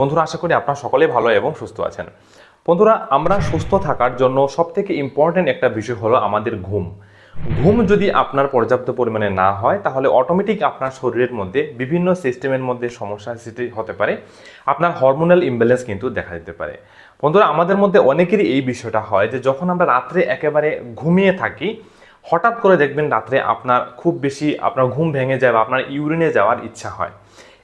বন্ধুরা, আশা করি আপনারা সকলে ভালো এবং সুস্থ আছেন। বন্ধুরা, আমরা সুস্থ থাকার জন্য সবথেকে ইম্পর্টেন্ট একটা বিষয় হলো আমাদের ঘুম। ঘুম যদি আপনার পর্যাপ্ত পরিমাণে না হয়, তাহলে অটোমেটিক আপনার শরীরের মধ্যে বিভিন্ন সিস্টেমের মধ্যে সমস্যা সৃষ্টি হতে পারে। আপনার হরমোনাল ইমব্যালেন্স কিন্তু দেখা দিতে পারে। বন্ধুরা, আমাদের মধ্যে অনেকেরই এই বিষয়টা হয় যে, যখন আমরা রাত্রে একেবারে ঘুমিয়ে থাকি, হঠাৎ করে দেখবেন রাত্রে আপনার খুব বেশি আপনার ঘুম ভেঙে যায় বা আপনার ইউরিনে যাওয়ার ইচ্ছা হয়।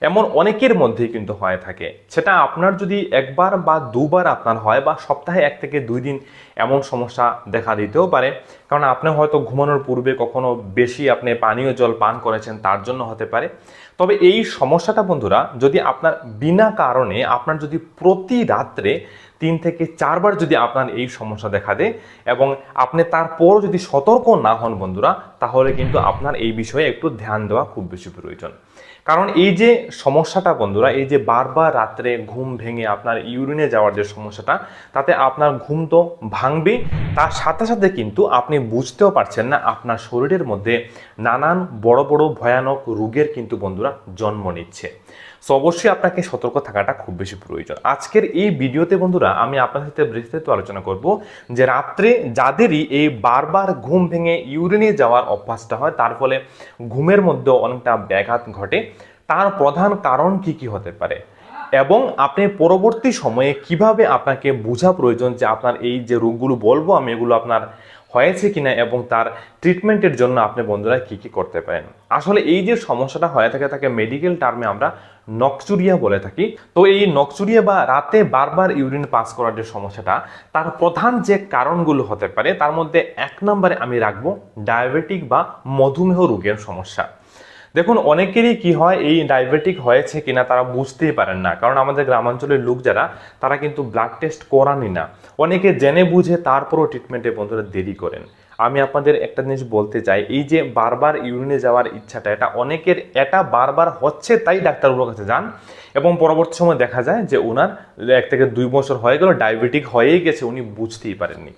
এমন অনেকের মধ্যেই কিন্তু হয়ে থাকে। সেটা আপনার যদি একবার বা দুবার আপনার হয় বা সপ্তাহে এক থেকে দুই দিন এমন সমস্যা দেখা দিতেও পারে। কারণ আপনি হয়তো ঘুমানোর পূর্বে কখনো বেশি আপনি পানীয় জল পান করেছেন, তার জন্য হতে পারে। তবে এই সমস্যাটা বন্ধুরা, যদি আপনার বিনা কারণে আপনার যদি প্রতি রাত্রে তিন থেকে চারবার যদি আপনার এই সমস্যা দেখা দেয় এবং আপনি তারপর যদি সতর্ক না হন বন্ধুরা, তাহলে কিন্তু আপনার এই বিষয়ে একটু ধ্যান দেওয়া খুব বেশি প্রয়োজন। কারণ এই যে সমস্যাটা বন্ধুরা, এই যে বারবার রাত্রে ঘুম ভেঙে আপনার ইউরিনে যাওয়ার যে সমস্যাটা, তাতে আপনার ঘুম তো ভাঙবে তার সাথে সাথে কিন্তু আপনি বুঝতেও পারছেন না আপনার শরীরের মধ্যে নানান বড় বড় ভয়ানক রোগের কিন্তু বন্ধুরা জন্ম নিচ্ছে। সো অবশ্যই আপনাকে সতর্ক থাকাটা খুব বেশি প্রয়োজন। আজকের এই ভিডিওতে বন্ধুরা, আমি আপনার সাথে বিস্তারিত আলোচনা করব যে রাত্রে যাদেরই এই বারবার ঘুম ভেঙে ইউরিনে যাওয়ার অভ্যাসটা হয়, তার ফলে ঘুমের মধ্যে অনেকটা ব্যাঘাত ঘটে। তার প্রধান কারণ কি কি হতে পারে? এবং আপনি পরবর্তী সময়ে কীভাবে আপনাকে বোঝা প্রয়োজন যে আপনার এই যে রোগগুলো বলব আমি, এগুলো আপনার হয়েছে কিনা এবং তার ট্রিটমেন্টের জন্য আপনি বন্ধুরা কি কি করতে পারেন? আসলে এই যে সমস্যাটা হয়ে থাকে, তাকে মেডিকেল টার্মে আমরা নকচুরিয়া বলে থাকি। তো এই নকচুরিয়া বা রাতে বারবার ইউরিন পাস করার যে সমস্যাটা, তার প্রধান যে কারণগুলো হতে পারে, তার মধ্যে এক নম্বরে আমি রাখব ডায়াবেটিক বা মধুমেহ রোগের সমস্যা। দেখুন, অনেকেরই কি হয়, এই ডায়াবেটিক হয়েছে কিনা তারা বুঝতেই পারেন না। কারণ আমাদের গ্রামাঞ্চলের লোক যারা, তারা কিন্তু ব্লাড টেস্ট করানি না। অনেকে জেনে বুঝে তারপরও ট্রিটমেন্টে বন্ধুরা দেরি করেন। আমি আপনাদের একটা জিনিস বলতে চাই, এই যে বারবার ইউরিনে যাওয়ার ইচ্ছাটা, এটা অনেকের, এটা বারবার হচ্ছে তাই ডাক্তারবাবুর কাছে যান। এবং পরবর্তী সময় দেখা যায় যে ওনার এক থেকে দুই বছর হয়ে গেল, ডায়াবেটিক হয়েই গেছে, উনি বুঝতেই পারেননি।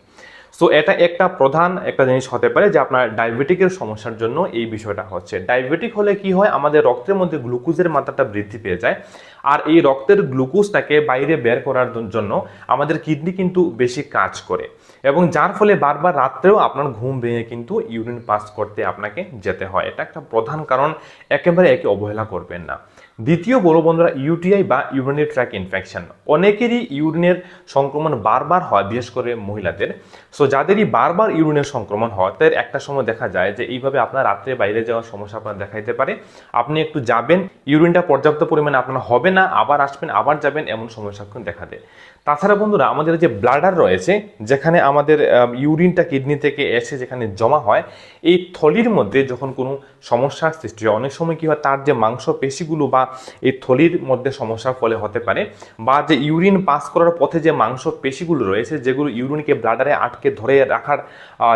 সো এটা একটা প্রধান একটা জিনিস হতে পারে যে আপনার ডায়াবেটিকের সমস্যার জন্য এই বিষয়টা হচ্ছে। ডায়াবেটিক হলে কি হয়? আমাদের রক্তের মধ্যে গ্লুকোজের মাত্রাটা বৃদ্ধি পেয়ে যায়। আর এই রক্তের গ্লুকোজটাকে বাইরে বের করার জন্য আমাদের কিডনি কিন্তু বেশি কাজ করে। এবং যার ফলে বারবার রাত্রেও আপনার ঘুম ভেঙে কিন্তু ইউরিন পাস করতে আপনাকে যেতে হয়। এটা একটা প্রধান কারণ। একেবারে একে অবহেলা করবেন না। দ্বিতীয় বড় বন্ধুরা ইউটিআই বা ইউরিনারি ট্র্যাক ইনফেকশন অনেকেরই ইউরিনের সংক্রমণ বারবার হয়, বিশেষ করে মহিলাদের। সো যাদেরই বারবার ইউরিনের সংক্রমণ হয়, তাদের একটা সময় দেখা যায় যে এইভাবে আপনার রাত্রে বাইরে যাওয়ার সমস্যা আপনার দেখাইতে পারে। আপনি একটু যাবেন, ইউরিনটা পর্যাপ্ত পরিমাণে আপনার হবে না, আবার আসবেন, আবার যাবেন, এমন সমস্যা এখন দেখা দেয়। তাছাড়া বন্ধুরা, আমাদের যে ব্লাডার রয়েছে, যেখানে আমাদের ইউরিনটা কিডনি থেকে এসে যেখানে জমা হয়, এই থলির মধ্যে যখন কোনো সমস্যার সৃষ্টি হয়, অনেক সময় কী হয়, তার যে মাংস পেশিগুলো বা এই থলির মধ্যে সমস্যার ফলে হতে পারে বা যে ইউরিন পাস করার পথে যে মাংস পেশিগুলো রয়েছে, যেগুলো ইউরিনকে ব্লাডারে আটকে ধরে রাখার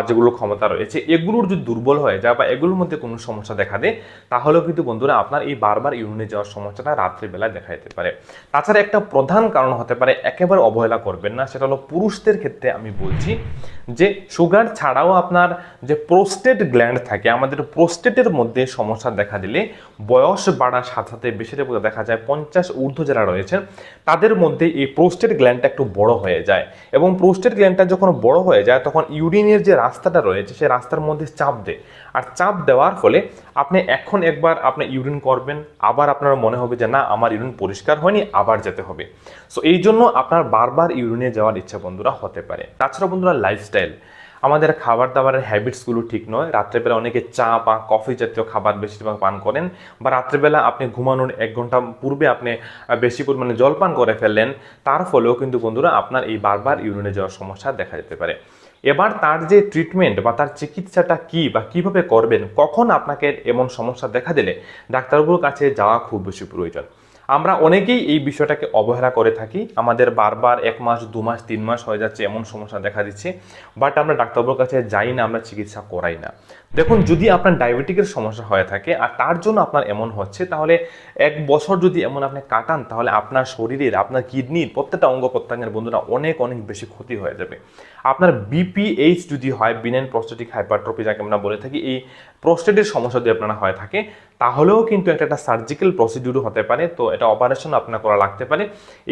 যেগুলো ক্ষমতা রয়েছে, এগুলোর যদি দুর্বল হয়ে যায় বা এগুলোর মধ্যে কোনো সমস্যা দেখা দেয়, তাহলেও কিন্তু বন্ধুরা আপনার এই বারবার ইউরিনে যাওয়ার সমস্যাটা রাত্রিবেলায় দেখা যেতে পারে। তাছাড়া একটা প্রধান কারণ হতে পারে, একেবারে অবহেলা করবেন না, সেটা হলো পুরুষদের ক্ষেত্রে আমি বলছি। যে সুগার ছাড়াও আপনার যে প্রোস্টেট গ্ল্যান্ড থাকে, আমাদের প্রোস্টেটের মধ্যে সমস্যা দেখা দিলে বয়স বাড়ার সাথে সাথে বেশিরভাগ দেখা যায় পঞ্চাশ ঊর্ধ্ব যারা রয়েছেন, তাদের মধ্যে এই প্রোস্টেট গ্ল্যান্ডটা একটু বড় হয়ে যায়। এবং প্রোস্টেট গ্ল্যান্ডটা যখন বড় হয়ে যায়, তখন ইউরিনের যে রাস্তাটা রয়েছে, সেই রাস্তার মধ্যে চাপ দেয়। আর চাপ দেওয়ার ফলে আপনি এখন একবার আপনি ইউরিন করবেন, আবার আপনার মনে হবে যে, না, আমার ইউরিন পরিষ্কার হয়নি, আবার যেতে হবে। সো এই জন্য আপনার বারবার ইউরিনে যাওয়ার ইচ্ছা বন্ধুরা হতে পারে। তাছাড়া বন্ধুরা লাইফস্টাইল আমাদের খাবার দাবারের হ্যাবিটসগুলো ঠিক নয়। রাত্রেবেলা অনেকে চা বা কফি জাতীয় খাবার বেশিরভাগ পান করেন বা রাত্রেবেলা আপনি ঘুমানোর এক ঘণ্টা পূর্বে আপনি বেশি পরিমাণে জল পান করে ফেললেন, তার ফলেও কিন্তু বন্ধুরা আপনার এই বারবার ইউরিনে যাওয়ার সমস্যা দেখা যেতে পারে। এবার তার যে ট্রিটমেন্ট বা তার চিকিৎসাটা কি বা কীভাবে করবেন, কখন আপনাকে এমন সমস্যা দেখা দিলে ডাক্তারবাবুর কাছে যাওয়া খুব বেশি প্রয়োজন। আমরা অনেকেই এই বিষয়টাকে অবহেলা করে থাকি। আমাদের বারবার এক মাস, দু মাস, তিন মাস হয়ে যাচ্ছে, এমন সমস্যা দেখা দিচ্ছে। বাট আমরা ডাক্তারবাবুর কাছে যাই না, আমরা চিকিৎসা করাই না। দেখুন, যদি আপনার ডায়াবেটিকের সমস্যা হয়ে থাকে আর তার জন্য আপনার এমন হচ্ছে, তাহলে এক বছর যদি এমন আপনি কাটান, তাহলে আপনার শরীরের, আপনার কিডনির প্রত্যেকটা অঙ্গ প্রত্যঙ্গের বন্ধুরা অনেক অনেক বেশি ক্ষতি হয়ে যাবে। আপনার বিপিএইচ যদি হয় বিনাইন প্রস্টেটিক হাইপারট্রপি যাকে আমরা বলে থাকি, এই প্রস্টেটের সমস্যা যদি আপনারা হয়ে থাকে তাহলেও কিন্তু একটা একটা সার্জিক্যাল প্রসিডিউর হতে পারে, তো এটা অপারেশন আপনার করা লাগতে পারে।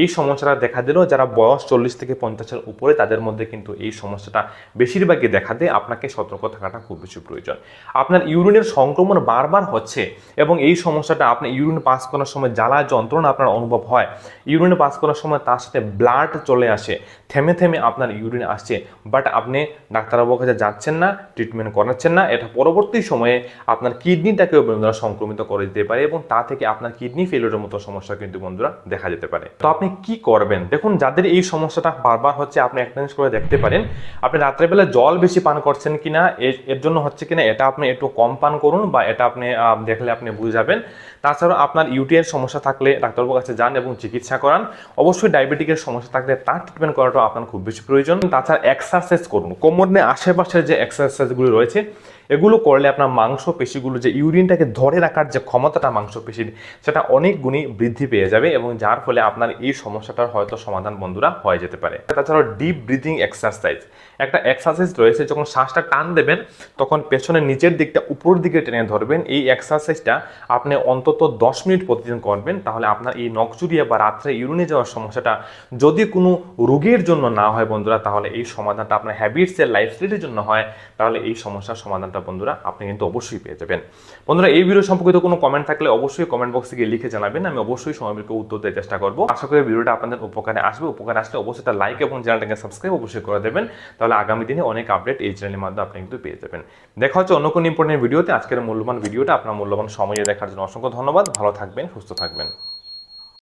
এই সমস্যাটা দেখা দিলেও যারা বয়স চল্লিশ থেকে পঞ্চাশের উপরে, তাদের মধ্যে কিন্তু এই সমস্যাটা বেশিরভাগই দেখা দেয়। আপনাকে সতর্ক থাকাটা খুব বেশি প্রয়োজন। আপনার ইউরিনের সংক্রমণ বারবার হচ্ছে এবং এই সমস্যাটা, আপনি ইউরিন পাস করার সময় জ্বালা, যন্ত্রণা আপনার অনুভব হয়। ইউরিন পাস করার সময় তার সাথে ব্লাড চলে আসে, থেমে থেমে আপনার ইউরিন আসছে। বাট আপনি ডাক্তারবাবুর কাছে যাচ্ছেন না ট্রিটমেন্ট করাচ্ছেন না। এটা পরবর্তী সময়ে আপনার কিডনিটাকেও বন্ধুরা সংক্রমিত করে দিতে পারে এবং তা থেকে আপনার কিডনি ফেলিওরের মতো সমস্যা কিন্তু বন্ধুরা দেখা যেতে পারে। তো আপনি কি করবেন? দেখুন, যাদের এই সমস্যাটা বারবার হচ্ছে, আপনি একটা জিনিস করে দেখতে পারেন। আপনি রাত্রেবেলা জল বেশি পান করছেন কিনা, এর- জন্য হচ্ছে কিনা, এটা আপনি একটু কম পান করুন বা এটা আপনি দেখলে আপনি বুঝে যাবেন। তাছাড়া আপনার ইউটিআইয়ের সমস্যা থাকলে ডাক্তারবাবুর কাছে যান এবং চিকিৎসা করান। অবশ্যই ডায়াবেটিকের সমস্যা থাকলে তার ট্রিটমেন্ট করাটা আপনার খুব বেশি প্রয়োজন। তাছাড়া এক্সারসাইজ করুন। কোমরের আশেপাশের যে এক্সারসাইজগুলো রয়েছে এগুলো করলে আপনার মাংস পেশিগুলো যে ইউরিনটাকে ধরে রাখার যে ক্ষমতাটা মাংস পেশির সেটা অনেক গুণই বৃদ্ধি পেয়ে যাবে এবং যার ফলে আপনার এই সমস্যাটার হয়তো সমাধান বন্ধুরা হয়ে যেতে পারে। তাছাড়াও ডিপ ব্রিদিং এক্সারসাইজ একটা এক্সারসাইজ রয়েছে, যখন শ্বাসটা টান দেবেন, তখন পেছনের নিচের দিকটা উপরের দিকে টেনে ধরবেন। এই এক্সারসাইজটা আপনি অন্তত দশ মিনিট প্রতিদিন করবেন, তাহলে আপনার এই নকচুরিয়া বা রাত্রে ইউরিনে যাওয়ার সমস্যাটা যদি কোনো রোগের জন্য না হয় বন্ধুরা, তাহলে এই সমাধানটা আপনার হ্যাবিটসের লাইফস্টাইলের জন্য হয়, তাহলে এই সমস্যার সমাধানটা বন্ধুরা আপনি কিন্তু অবশ্যই পেয়ে যাবেন। বন্ধুরা, এই ভিডিও সম্পর্কিত কোনো কমেন্ট থাকলে অবশ্যই কমেন্ট বক্সে গিয়ে লিখে জানাবেন, আমি অবশ্যই সময়কে উত্তর দেওয়ার চেষ্টা করব। আশা করি ভিডিওটা আপনাদের উপকারে আসবে। উপকারে আসলে অবশ্যই লাইক এবং চ্যানেলটাকে সাবস্ক্রাইব অবশ্যই করে দেবেন। তাহলে আগামী দিনে অনেক আপডেট এই চ্যানেলের মাধ্যমে আপনি কিন্তু পেয়ে যাবেন। দেখা হচ্ছে অন্য কোনো ইম্পর্টেন্ট ভিডিওতে আজকের মূল্যবান ভিডিওটা আপনার মূল্যবান সময়ে দেখার জন্য অসংখ্য ধন্যবাদ। ভালো থাকবেন, সুস্থ থাকবেন।